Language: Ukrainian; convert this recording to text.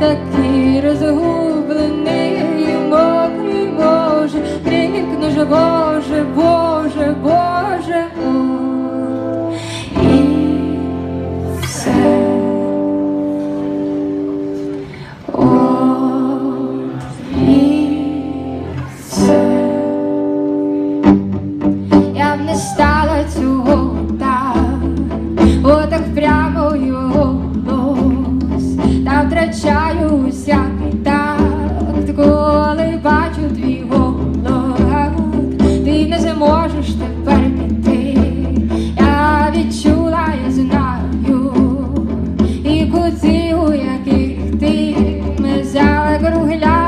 такий розгублений мокрий, Боже, крикну же, Боже, Боже, Боже, і все. От і все. Я б не стала цього так, отак прямо його втрачаю وياك يختي مزعق روحي العالم